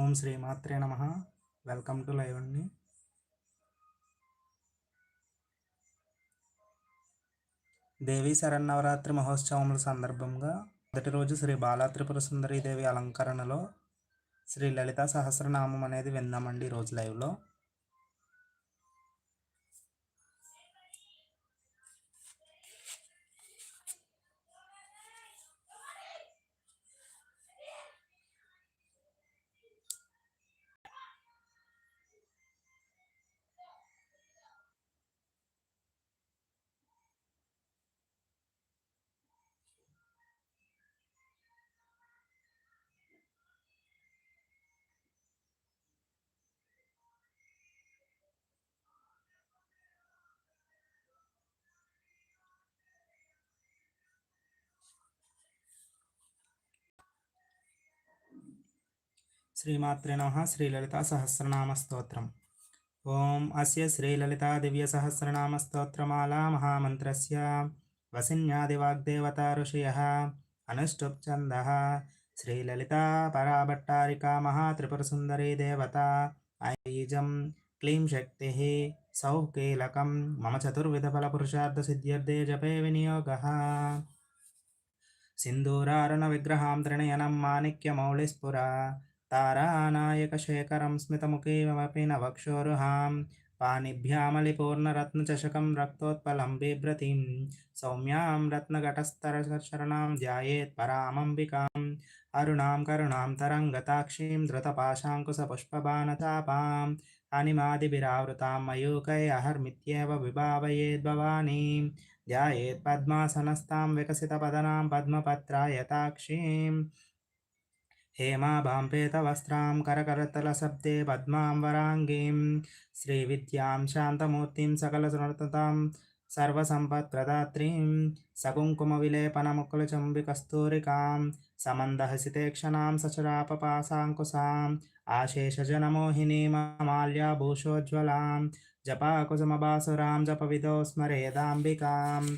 ఓం శ్రీ మాత్రే నమ. Welcome to live అండి. దేవీ శరన్నవరాత్రి మహోత్సవముల సందర్భంగా మొదటి రోజు శ్రీ బాలా త్రిపుర దేవి అలంకరణలో శ్రీ లలిత సహస్రనామం అనేది విందామండి ఈరోజు లైవ్లో. శ్రీమాత్రే నమ శ్రీలలిత సహస్రనామ స్తోత్రం ఓం అస్య శ్రీలలిత దివ్య సహస్రనామ స్తోత్రమాలా మహామంత్రస్య. వసిన్యాదివాగ్దేవత ఋషయ అనుష్టుప్ఛంద. శ్రీలలిత పరాభట్టారికా మహాత్రిపురసుందరీ దేవత ఐజం క్లీం శక్తి సౌః కీలకం మమ చతుర్విధఫలపురుషార్థసిద్ధ్యర్థే జపే వినియోగ. సింధూరారుణ విగ్రహాం త్రిణయనం మాణిక్యమౌళిస్ఫురా तारानायकशेखरं स्मितमुखीमपि न वक्षोरुहां पाणिभ्यामलिपूर्णरत्नचषकं रक्तोत्पलं बिभ्रतीं। सौम्यां रत्नघटस्तरशरणां ध्यायेत् परामम्बिकाम् अरुणां करुणां तरङ्गताक्षीं धृतपाशाङ्कुशपुष्पबाणतापाम् अनिमादिभिरावृतां मयूकै अहर्मित्येव विभावयेद्भवानीं ध्यायेत् पद्मासनस्तां विकसितपदनां पद्मपत्रायताक्षीं हेमाभां पेतवस्त्रां करकरतलशब्दे पद्मां वराङ्गीं श्रीविद्यां शान्तमूर्तिं सकलसुनर्ततां सर्वसम्पत्प्रदात्रीं सकुङ्कुमविलेपनमुकुलचुम्बिकस्तूरिकां समन्दहसितेक्षणां सचरापपासाङ्कुशाम् आशेषजनमोहिनीमाल्याभूषोज्ज्वलां जपाकुसुमबासुरां जपविदो स्मरेदाम्बिकाम्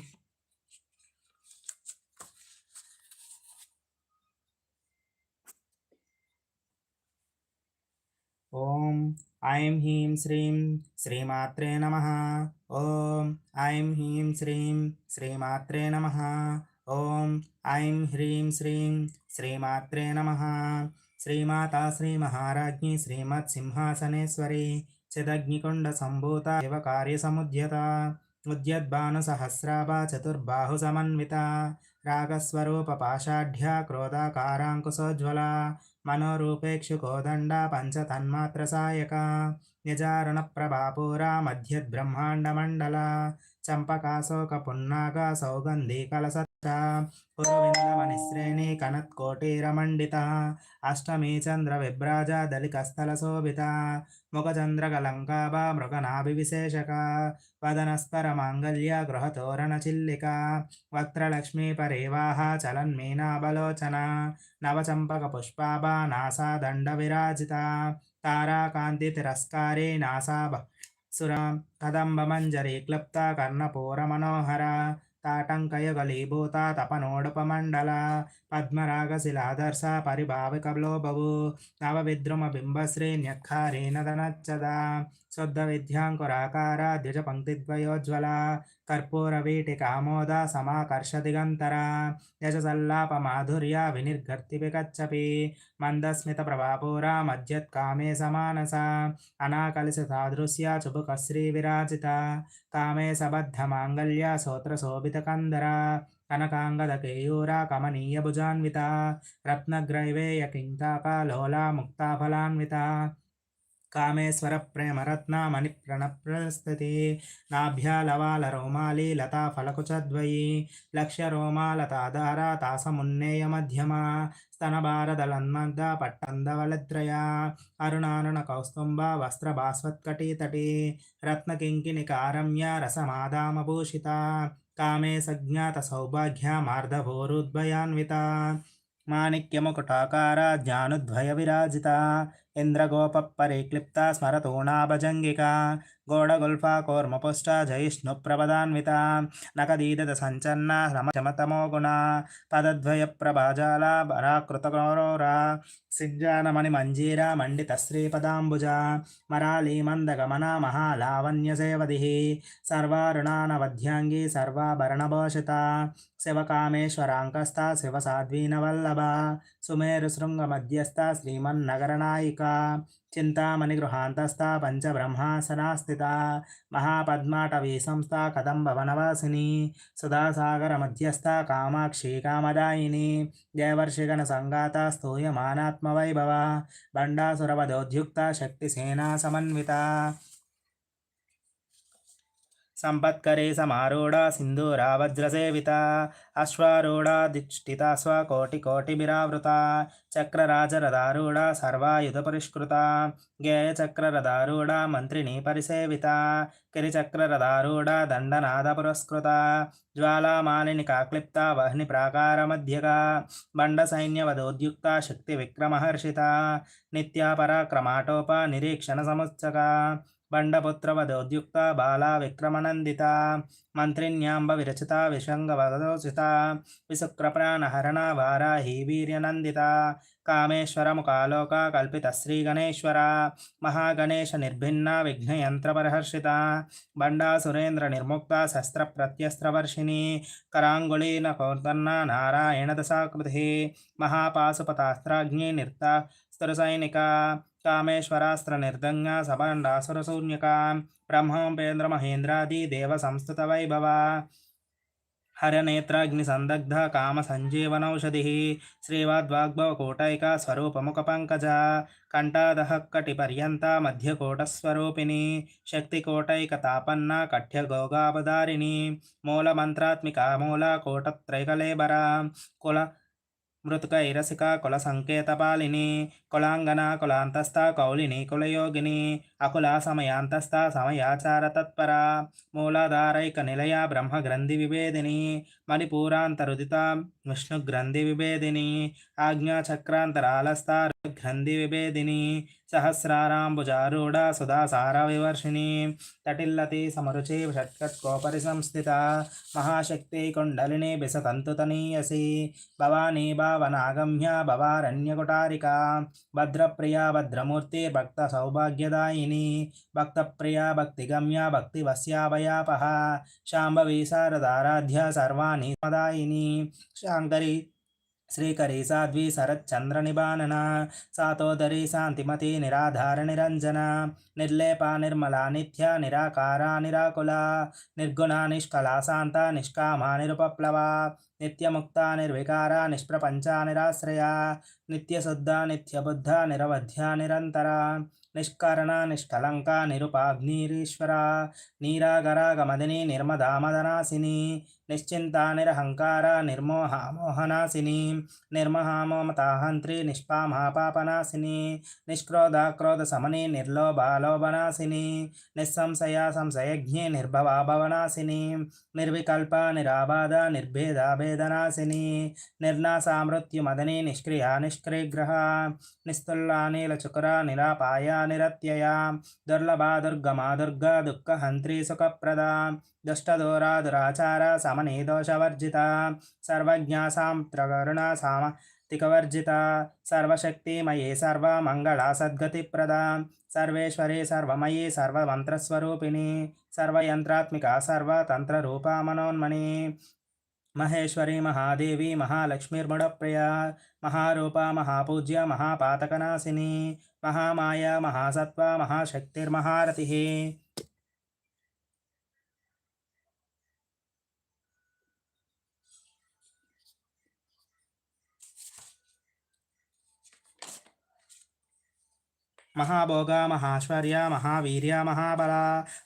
ఓం ఐం హ్రీం శ్రీం శ్రీమాత్రే నమ. ఓం ఐం హ్రీం శ్రీం శ్రీమాత్రే నమ. ఓం ఐం హ్రీం శ్రీం శ్రీమాత్రే నమ. శ్రీమాతా శ్రీమత్ సింహాసనేశ్వరి చిదగ్నికొండ సంభూత ఇవ కార్యసముద్యత ఉద్యద్భానుసహస్రాభా చతుర్బాహు సమన్విత రాగస్వరూప పాషాఢ్య క్రోధాకారాంకుశోజ్వల మనోరూపేక్షు కోదండ పంచతన్మాత్ర సాయక నిజారుణ ప్రభాపూరా మధ్యద్బ్రహ్మాండమండల చంపకాశోక పున్నాగ సౌగంధి కలస పురవిందమనిశ్రేణి కనత్కోటిరమండిత. అష్టమీ చంద్ర విభ్రాజ దళికస్థల శోభిత ముఖచంద్రకలంకాభ మృగనాభివిశేషక వదనస్పర మాంగళ్య గృహతోరణ చిల్లిక వక్త్రలక్ష్మీ పరేవాహ చలన్మీనాబలోచన నవచంపక పుష్పాభా నాసా దండ విరాజిత తారాకాంతి తిరస్కారే నాసాభ సురా. కదంబమంజరి క్లుప్త కర్ణపూర మనోహర తాటంకయగలీభూత తపనోడపమండల పద్మరాగశిలాదర్శ పరిభావికలోబవు నవవిద్రుమ బింబశ్రీ న్యఖారీనదనచ్చద శుద్ధ విద్యాంకురాకార कर्पूरवीटिक आमोद समाकर्षदिगन्तरा। यशसल्लापमाधुर्या विनिर्गर्तिभिगच्छपि मन्दस्मितप्रभापूरा मज्जत्कामे समानसा। श्री विराजिता कामे सबद्धमाङ्गल्या सोत्रशोभितकन्दरा। कनकाङ्गदकेयूरा कमनीयभुजान्विता। रत्नग्रैवेयकिङ्काका लोला मुक्ताफलान्विता కామేశ్వర ప్రేమరత్నమణి ప్రణప్రస్థితి నాభ్యాలవాల రోమాలి లతా ఫలకుచద్వయి లక్ష్య రోమాలతాధార తాసమున్నేయ మధ్యమా స్తనభారదలన్మగ్ధ పట్టందవలద్రయ అరుణారుణ కౌస్తుంబ రత్నకింకిని కారమ్య రసమాదామభూషిత కామే సజ్ఞాత సౌభాగ్య సౌభాగ్యమార్ధభోరుద్భయాన్విత మాణిక్యముకుటాకార జ్ఞానుద్వయ విరాజిత ఇంద్రగోపరిక్లిప్త స్మరతూణాభజంగిక గోడగుల్ఫా కోర్మపుష్ట జయిష్ణుప్రపదాన్విత నకదీదత సంచన్న రమతమో గుణ పదద్వయ ప్రభాజాల బరాకృతగౌరౌరా సింజానమణి మంజీర మండిత శ్రీపదాంబుజ మరాళీ మందగమన మహాలావణ్య సేవది సర్వారుణానవధ్యాంగి సర్వాభరణభూషిత శివకామేశ్వరాంకస్థ శివసాధ్వీనవల్లభ సుమేరుశృంగ మధ్యస్థ శ్రీమన్నగరనాయిక చింతామణి గృహాంతస్థ పంచబ్రహ్మాసనా స్థిత మహాపద్మాటవీ సంస్థ కదంబ వనవాసిని సుధాసాగర మధ్యస్థ కామాక్షి కామదాయిని దేవర్షిగణ సంగాత స్తూయమానాత్మవైభవ బండాసురవదోద్యుక్త శక్తిసేనా సమన్విత సంపత్కరే సమారూఢ సింధూరా వజ్రసేవిత అశ్వారూఢా దిష్టితా స్వకోటికోటిభిరావృత చక్రరాజరదారూఢ సర్వాయుధ పరిష్కృత గేయచక్రరదారూఢ మంత్రిని పరిసేవిత కిరిచక్రరదారూఢ దండనాద పురస్కృత జ్వాలామాలిని కాక్లిప్త వహ్ని ప్రాకార మధ్యగా బండ సైన్యవదోద్యుక్త శక్తి విక్రమహర్షిత నిత్యాపరాక్రమాటోప నిరీక్షణ సముత్సక బండపుత్రవదోద్యుక్త బాలా విక్రమనందిత మంత్రిణ్యాంబ విరచిత విషంగవదోచిత విశుక్రప్రాణహరణ వారాహీ వీర్యనందిత కామేశ్వరముఖాలోక కల్పిత శ్రీగణేశ్వర మహాగణేశ నిర్భిన్న విఘ్నయంత్రపరహర్షిత బండా సురేంద్ర నిర్ముక్త శస్త్ర ప్రత్యస్త్రవర్షిణి కరాంగుళీన కౌర్తన్న నారాయణ దశాకృతి మహాపాశుపతాస్త్రాగ్ని నిర్త స్తురసైనిక కామేశ్వరాస్త్ర నిర్దంగ సభండాసురశూన్యక బ్రహ్మోపేంద్ర మహేంద్రాది దేవ సంస్థత వైభవ హరనేత్రాగ్ని సందగ్ధ కామ సంజీవనౌషధి శ్రీవాద్వాగ్భవ శ్రీవాద్వాగ్భవకూటైక స్వరూపముఖ పంకజ కంఠాదహక్కటి పర్యంత మధ్యకోటస్వరూపిణి శక్తికోటైక తాపన్న కఠ్యగోగాపదారిణి మూలమంత్రాత్మిక మూల కోటత్రైకలేబర కుల మృతుక ఇరసిక కుల సంకేతపాలిని కులాంగన కులాంతస్థ కౌలిని కులయోగిని అకుల సమయాంతస్థ సమయాచార తత్పర మూలాధారైక నిలయ బ్రహ్మ గ్రంథి విభేదిని మణిపూరాంతరుదిత విష్ణు గ్రంథి విభేదిని ఆజ్ఞాచక్రాంతరాలస్థ గ్రంథి విభేదిని సహస్రారాంబుజారూఢ సుధాసార వివర్షిణి తటిల్లతి సమరుచి షట్కట్కోపరి సంస్థిత మహాశక్తి కుండలిని బిసతంతుతనీయసి భవానీ భావనాగమ్య భవారణ్యకుటారిక భద్రప్రియా భద్రమూర్తి భక్త సౌభాగ్యదాయిని భక్తప్రియా భక్తిగమ్య భక్తివస్యాభయాపహ శాంభవీ శారదారాధ్య సర్వాణి మదాయిని శాంకరి శ్రీకరీ సాధ్వి శరచ్చంద్ర నిబానన. సాతోదరి శాంతిమతి నిరాధార నిరంజన. నిర్లేప నిర్మల నిత్య నిరాకార నిరాకుల. నిర్గుణ నిష్కళా శాంత నిష్కామ నిరుపప్లవ. నిత్యముక్త నిర్వికార నిష్ప్రపంచ నిరాశ్రయ. నిత్యశుద్ధ నిత్యబుద్ధ నిరవధ్య నిరంతర నిష్కరణ నిష్కలంక నిరుపాగ్నిరీశ్వర నీరాగరాగమదిని నిర్మదామదనాశిని నిశ్చింత నిరహంకార నిర్మోహామోహనాశిని నిర్మహామోమతాహంత్రి నిష్పామాపాపనాశిని నిష్క్రోధాక్రోధ సమని నిర్లోభాలోభనాశిని నిస్సంశయ సంశయజ్ఞి నిర్భవా భవనాశిని నిర్వికల్ప నిరాబాధ నిర్భేదాభేదనాశిని నిర్నాసామృత్యుమదని నిష్ నిష్క్రిగ్రహ నిస్తుల్లా నీలచుకుర నిరాపాయ నిరత్యయ దుర్లభా దుర్గమా దుర్గా దుఃఖహంత్రి సుఖప్రద దుష్టదూరా దురాచార సమనీ దోషవర్జిత సర్వజ్ఞా సాంత్రకరుణ సామతికవర్జిత సర్వశక్తిమయీ సర్వమంగళ సద్గతిప్రద సర్వేశ్వరి సర్వమయీ సర్వమంత్రస్వరూపిణి సర్వయంత్రాత్మిక సర్వతంత్రరూపా మనోన్మణి महेश्वरी महादेवी महालक्ष्मीर्मुप्रिया महारूप महापूज्य महापातकनाशिनी महामाया महासत्वा महाशक्तिर्महारति మహాభోగ మహాశ్వర్య మహావీర్య మహాబల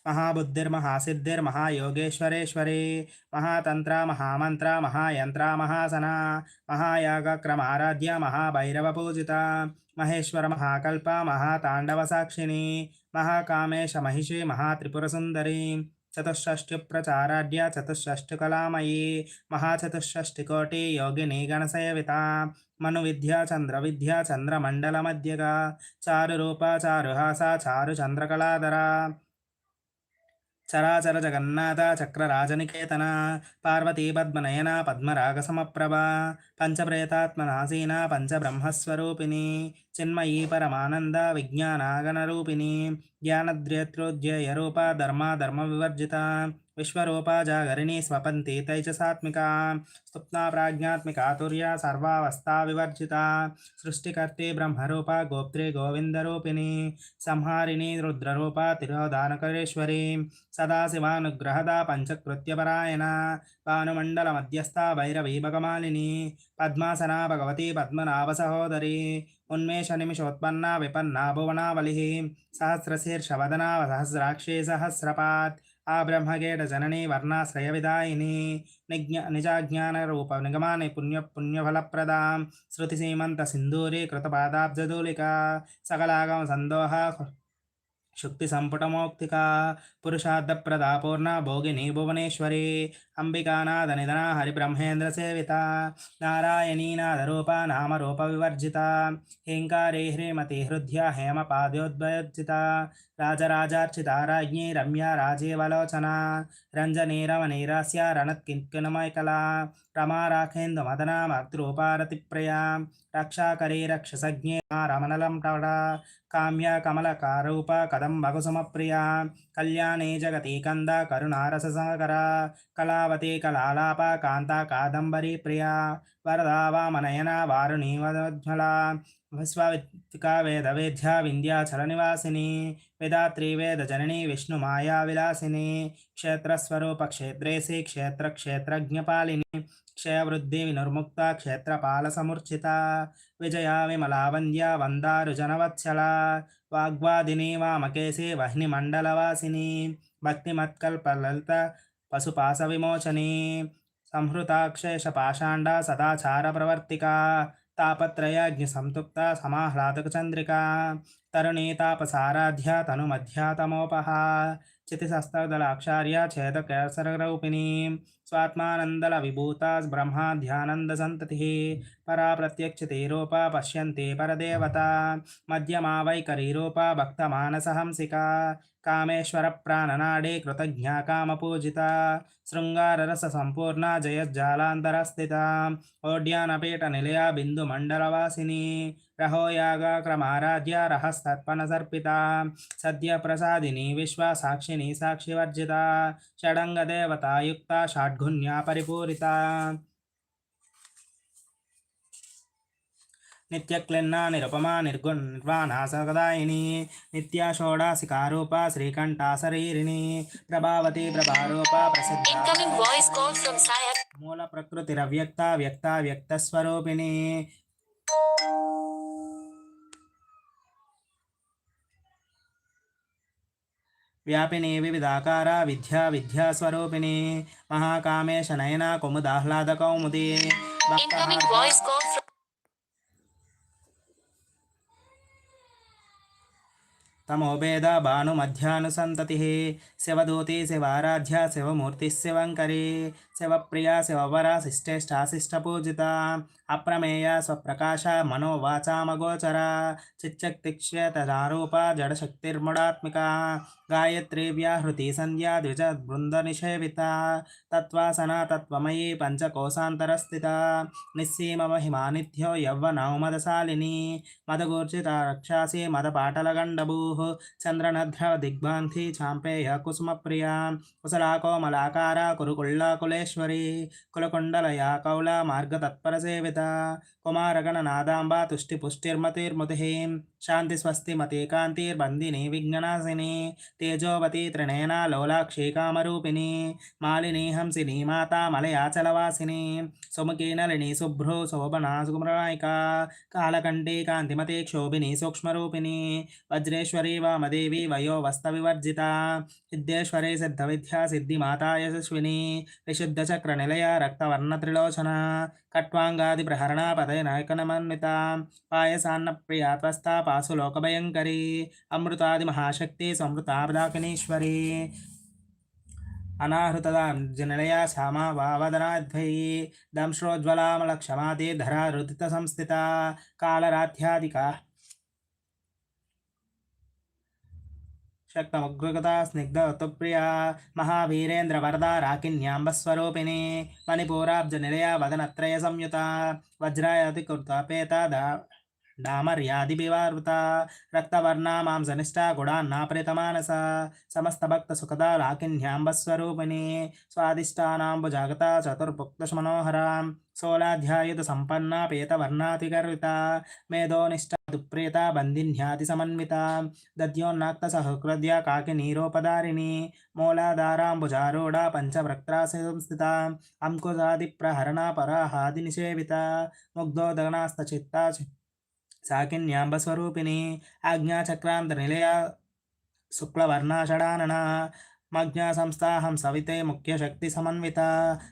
మహాబుద్ధిర్మహాసిద్ధిర్ మహాబుద్ధిర్మహాసిద్ధిర్మహాయోగేశ్వరేశ్వరి మహాతంత్ర మహామంత్ర మహాయంత్ర మహాసన మహాయాగక్రమారాధ్య మహాభైరవ పూజిత మహేశ్వర మహాకల్ప మహాతాండవ సాక్షిణి మహాకామేశ మహిషి మహాత్రిపురసుందరి చతుషష్ట్యుప్రచారాఢ్య చతుషష్టికలామయీ మహాచతుషష్టికోటి యోగిని గణసేవిత మను విద్యా చంద్ర విద్యా చంద్రమండల మధ్యగా చారు చరాచర జగన్నాథ చక్రరాజనికేతన పార్వతీ పద్మనయన పద్మరాగ సమప్రభ పంచప్రేతాత్మనాసీన పంచబ్రహ్మస్వరూపిణి చిన్మయీ పరమానంద విజ్ఞానాగణరూపిణి జ్ఞానద్రేత్రోజ్జయ రూప ధర్మ ధర్మ వివర్జిత విశ్వరూపా జాగరిణి స్వపంతి తైజసాత్మిక స్తుప్నా ప్రాజ్ఞాత్మికా ఆతుర్య సర్వావస్థా వివర్జిత సృష్టికర్తి బ్రహ్మరూప గోప్త్రి గోవిందరూపిణి సంహారిణి రుద్రరూప తిరోధానకరేశ్వరి సదాశివానుగ్రహద పంచకృత్యపరాయణ భానుమండల మధ్యస్థ భైరవీ భగమాలిని పద్మాసనా భగవతి పద్మనాభ సహోదరి ఉన్మేష నిమిషోత్పన్న విపన్నా భువనావలి సహస్రశీర్షవదనా సహస్రాక్షి సహస్రపాత్ ఆ బ్రహ్మగేడ జనని వర్ణాశ్రయ విదాయిని నిజ్ఞ నిజాజ్ఞాన రూప నిగమాని పుణ్య పుణ్యఫలప్రదాం శృతి సీమంత సింధూరి కృతపాదాబ్జదూలిక సకలాగం సందోహ శుక్తి సంపుటమోక్తిక పురుషార్థప్రదా పూర్ణ భోగిని భువనేశ్వరి అంబికానాథ నిధన హరిబ్రహ్మేంద్ర సేవిత నారాయణీ నాదరూప నామరూప వివర్జిత హ్రీంకారీ హ్రీమతి హృద్య హేమ పాదోద్వయోజిత రాజరాజార్చితారాజ్ఞే రమ్య రాజీవలోచన. రంజనే రమణీరాస్య రణత్కింకిణమైకలా రమా రాఖేందు మదన మద్రూపారతిప్రయా రక్షాకరీ రక్షసజ్ఞే రమణలం టవడ కామ్య కమలకారూప కదంబకుసుమప్రియా కళ్యాణే జగతి కంద కరుణారససాగర. కళావతి కళాలాప కాంత కాదంబరీ ప్రియా వరదా వామనయన వారుణీ వదజ్వల విశ్వవిత్తికా వేద వేద్యా వింధ్యాచల నివాసిని వేదాత్రి వేద జనని విష్ణు మాయా విలాసిని క్షేత్రస్వరూప క్షేత్రేసి క్షేత్ర క్షేత్రజ్ఞపాలిని క్షయవృద్ధి వినుర్ముక్త క్షేత్రపాల సముర్చిత విమలా వంద్య వందారు జనవత్సల వాగ్వాదిని వామకేసి వహ్ని మండలవాసిని భక్తిమత్కల్పలలిత పశుపాస విమోచని సంహృతాక్షేష పాషాండ సదాచార ప్రవర్తిక తాపత్రయాజ్ఞ సంతృప్త సమాహ్లాదక చంద్రిక తరుణీ తాపసారాధ్య తను మధ్యాతమోపహ చితిశస్తదలాక్షార్య ఛేదకేసరరూపిణీ स्वात्मानन्दलविभूतास् ब्रह्माध्यानन्दसन्ततिः परा प्रत्यक्षतेरोपा पश्यन्ते परदेवता। मध्यमा वैकरीरूपा कामेश्वर प्राणनाडे कृतज्ञा कामपूजिता। शृङ्गाररससम्पूर्णा जयज्जालान्तरस्थिता। ओड्यानपेटनिलया सर्पिता सद्य प्रसादिनी विश्वा साक्षिणी साक्षिवर्जिता। षडङ्गदेवतायुक्ता षाड् షాడ్గుణ్యా పరిపూరిత నిత్యక్లిన్నా నిరుపమా నిర్గుణ నిర్వాణా సగదాయిని నిత్య షోడాసికారూప శ్రీకంఠా శరీరిణి ప్రభావతి ప్రభారూప ప్రసిద్ధ. మూల ప్రకృతిరవ్యక్త వ్యక్త వ్యక్త స్వరూపిణి व्यापिने विविधाकारा विद्या विद्यास्वरूपिणी महाकामेश नयना कुमुदाह्लाद कौमुदी। तमोभेद भानुमध्यानुसंतति शिवदूति, शिवाराध्या, शिवमूर्ति शिवंकरी शिवप्रिया शिवपरा शिष्टेष्ठाशिष्टपूजिता अप्रमेया, स्वप्रकाश मनोवाचामगोचरा चिच्चक्तिक्षेतदारूपा जडशक्तिर्मुडात्मिका गायत्रीव्या हृति संध्या द्विज तत्वासना तत्त्वासना पंचकोशातरस्थिता निस्सीम निःसीममहिमानिध्यो यौवनौमदशालिनी मदगूर्जिता, रक्षासी, मदपाटलगण्डभूः చంద్రనధ్ర దిగ్భాంతి చాంపేయ కుసుమప్రియా కుశలా కోమలాకార కురుకుళ్ళ కురుకుళ్ళాకులేశ్వరి కులకుండలయా కౌల మార్గతత్పర సేవిత కుమారగణ నాదాంబ తుష్టి పుష్టిర్మతిర్మతి శాంతి స్వస్తి మతి కాంతిర్బందిని విఘ్ననాశిని తేజోవతి త్రిణేన లోలాక్షి కామరూపిణి మాలిని హంసిని మాతా మలయాచలవాసిని సుముఖి నలిని శుభ్రు శోభనా సుకుమరాయిక కాలకంఠి కాంతిమతి క్షోభిని సూక్ష్మరూపిణి వజ్రేశ్వరి वामदेवी वयो वस्तविवर्जिता सिद्धेश्वरी सिद्धविद्या सिद्धिमाता यशस्विनी विशुद्धचक्रनिलया रक्तवर्णत्रिलोचना। कट्वाङ्गादिप्रहरणा पतय नायकनमन्विता। पायसान्नप्रिया त्वस्ता पासुलोकभयङ्करी अमृतादिमहाशक्ति संवृतापदाकिनीश्वरी अनाहृतदाब्जनिलया श्यामा वावदनाध्वयी। दंश्रोज्ज्वलामलक्षमादे धरा रुदितसंस्थिता कालराध्यादिका శక్తముగ్గుగత స్నిగ్ధ ఋతుప్రియ మహావీరేంద్ర వరద రాకిన్యాంబస్వరూపిణి మణిపూరాబ్జ నిలయ వదనత్రయ సంయుత వజ్రాయతి కుర్త పేత डामर्यादिभिवावृता रक्तवर्णा मांसनिष्ठा गुणान्नापरितमानसा समस्तभक्तसुखदा लाकिन्याम्बस्वरूपिणी स्वादिष्टानाम्बुजागता चतुर्भुक्तमनोहरां सोलाध्यायुतसम्पन्ना पेतवर्णातिगर्विता मेधोनिष्ठा दुप्रेता बन्दिन्यातिसमन्विता दद्योन्नाक्तसहकृद्या काकिनीरोपधारिणी मूलाधाराम्बुजारूढा पञ्चवक्त्रासंस्थिता अंकुशादिप्रहरणा पराहादिनिषेविता मुग्धोदगनास्तचित्ता సాకిన్యాంబస్వరూపిణి ఆజ్ఞాచక్రాంత నిలయ శుక్లవర్ణాషడానన मज्ञा संस्था हम सविते मुख्य शक्ति समन्विता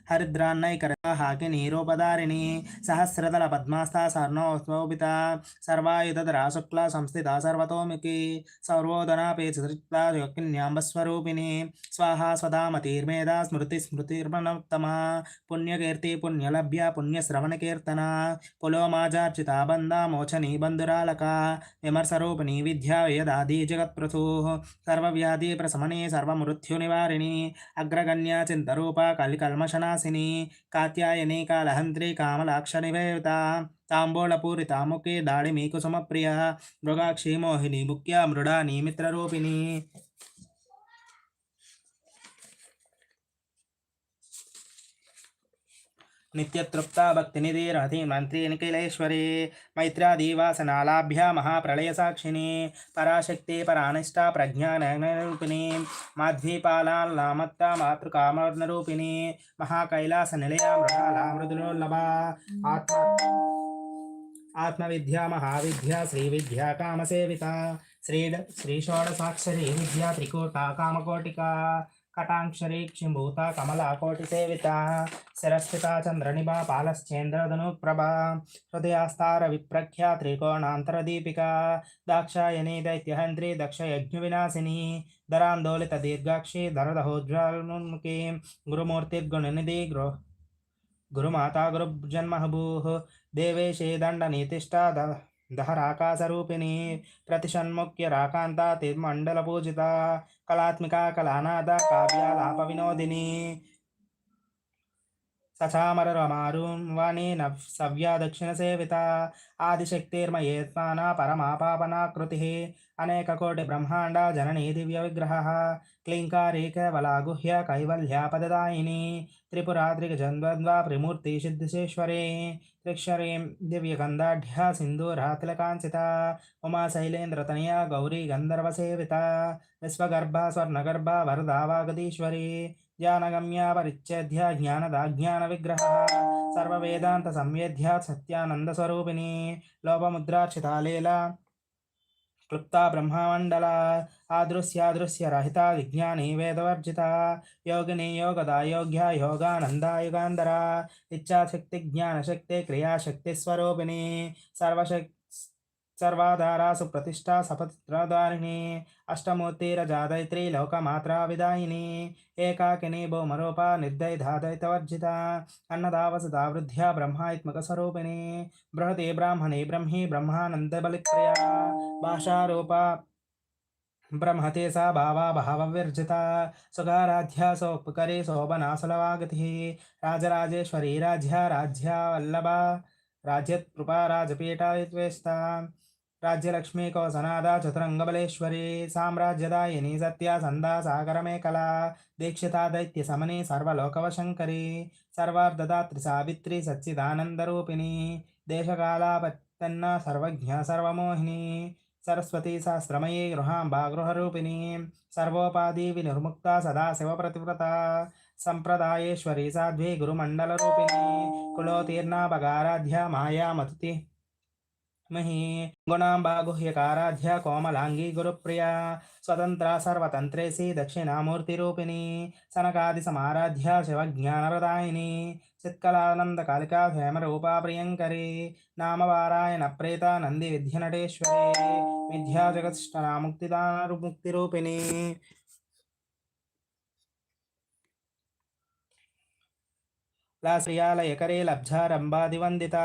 हरिद्रान्नैकरता हाकिनीरोपदारिणी सहस्रदल पद्मास्था सर्णोस्मोभिता सर्वायुधरा शुक्ला संस्थिता सर्वतोमुखी सर्वोदनापेक्षिता योगिन्यांबस्वरूपिणी स्वाहा स्वदामतीर्मेधा स्मृति स्मृतिर्मनोत्तमा पुण्यकीर्ति पुण्यलभ्य पुण्यश्रवणकीर्तना पुलोमाजार्चिता बन्दा मोचनी बन्धुरालका विमर्शरूपिणी विद्या वेदादि जगत्प्रसूः सर्वव्याधि प्रशमने सर्वमृत्य మృత్యునివారిణి అగ్రగణ్య చింతరూప కలికల్మషనాశిని కాత్యాయని కాలహంత్రి కామలాక్ష నివేత తాంబూళపూరితాముఖి దాడి మీకు సుమప్రియ మృగాక్షి మోహిని ముఖ్య మృడా నిమిత్రరూపిణి నిత్యతృప్త భక్తినిధిరహతి మంత్రి నిఖిలేశ్వరి మైత్రాదివాసనాలాభ్య మహాప్రళయసాక్షిని పరాశక్తి పరానిష్ట ప్రజ్ఞానరూపిణి మాధ్వీపాలామత్త మాతృకామర్ణరూపిణి మహాకైలాస నిలయ మృణాలామృదులోల్లభా ఆత్మ ఆత్మవిద్యా మహావిద్య శ్రీ విద్యా కామసేవిత శ్రీ శ్రీ షోడసాక్షరీ విద్యా త్రికోట కామకోటిక కటాక్షరీ క్షిభూత కమలాకోటిసేవిత శిరస్థిత చంద్రనిభా పాలశ్చేంద్రధనుప్రభా హృదయాస్తార విప్రఖ్యా త్రికోణాంతరదీపిక దాక్షాయణీ దైత్యహంత్రి దక్షయజ్ఞవినాశిని దరాందోళిత దీర్ఘాక్షి దరదహోజ్వాల్ముఖి గురుమూర్తిర్గుణనిధి గృహ గురుమాతా గురుజన్మహభూః దేవేశే దండనీతిష్టా దహరాకాశరూపిణి ప్రతిషన్ముఖ్య రాకాంత తిర్మండల పూజిత కళాత్మిక కళానాథ కావ్య లాప వినోదిని वाणी न सव्या दक्षिणसेविता आदिशक्तिर्मयेत्माना परमापापनाकृतिः। अनेककोटिब्रह्माण्डा जननी दिव्यविग्रहः। क्लीङ्कारी केवला गुह्य कैवल्यापददायिनी। त्रिपुरात्रिकजन्द्वन्द्वा त्रिमूर्ति सिद्धेश्वरी। त्रिक्षरीं दिव्यगन्धाढ्या सिन्दूरा तिलकाञ्चिता उमा शैलेन्द्रतनया गौरी गन्धर्वसेविता। विश्वगर्भा स्वर्णगर्भा वरदा वागदीश्वरी। ధ్యానగమ్యా పరిచ్ఛేద్య జ్ఞానదాజ్ఞాన విగ్రహ సర్వవేదాంత సంవేద్య సత్యానంద స్వరూపిణి లోపముద్రాక్షితాలీల క్లుప్త బ్రహ్మమండల ఆదృశ్యాదృశ్యరహిత విజ్ఞాని వేదవర్జిత యోగిని యోగదాయోగ్య యోగానందాయుగాంధర ఇచ్చాశక్తి జ్ఞానశక్తి క్రియాశక్తి స్వరూపిణి సర్వశక్తి సర్వాధారాసు ప్రతిష్టా సపతిత్రదారిణి అష్టమూర్తిరజాదైత్రి లోకమాత్రా విదాయిని ఏకాకిని భౌమరూప నిర్దైధాదైతవర్జిత అన్నదావసదావృద్ధ్య బ్రహ్మాత్మక స్వరూపిణి బృహతి బ్రాహ్మణి బ్రహ్మి బ్రహ్మానందబలిప్రియ భాషారూప బ్రహ్మతే సా భావా భావవిర్జిత సుఖారాధ్య సోపకరే శోభనా సులవాగతి రాజరాజేశ్వరీ రాజ్య రాజ్య వల్లభ రాజ్యత్కృపా విత్వేస్తా రాజ్యలక్ష్మీ కోసనాద చతురంగబలేశ్వరి సామ్రాజ్యదాయని సత్యాసందా సాగరమేకల దీక్షితా దైత్య సమని సర్వలోకవశంకరి సర్వార్ధదాత్రి సావిత్రి సచ్చిదానందరూపిణి దేశకాలాపత్తన్న సర్వజ్ఞ సర్వమోహిని సరస్వతీ సహస్రమయీ గృహాంబా గృహరూపిణి సర్వోపాధి వినిర్ముక్త సదా సదాశివ ప్రతివ్రత గురుమండల రూపిణి గురుమండలరూపిణి కులోతీర్ణాపగారాధ్య మాయామతుతి మహి గుణాంబాగుహ్యకారాధ్య కోమలాంగి గురుప్రియ స్వతంత్ర సర్వతంత్రేసి దక్షిణామూర్తిరూపిణి సనకాది సమారాధ్య శివజ్ఞానరదాయిని చిత్కలానంద కాళికా హేమరూపా ప్రియంకరి నామవారాయణ ప్రేత నంది విద్యనటేశ్వరి విద్యా జగత్ష్టనాముక్తిదానముక్తిరూపిణి లాశ్రియాల ఎకరే లబ్ధారంభాదివందిత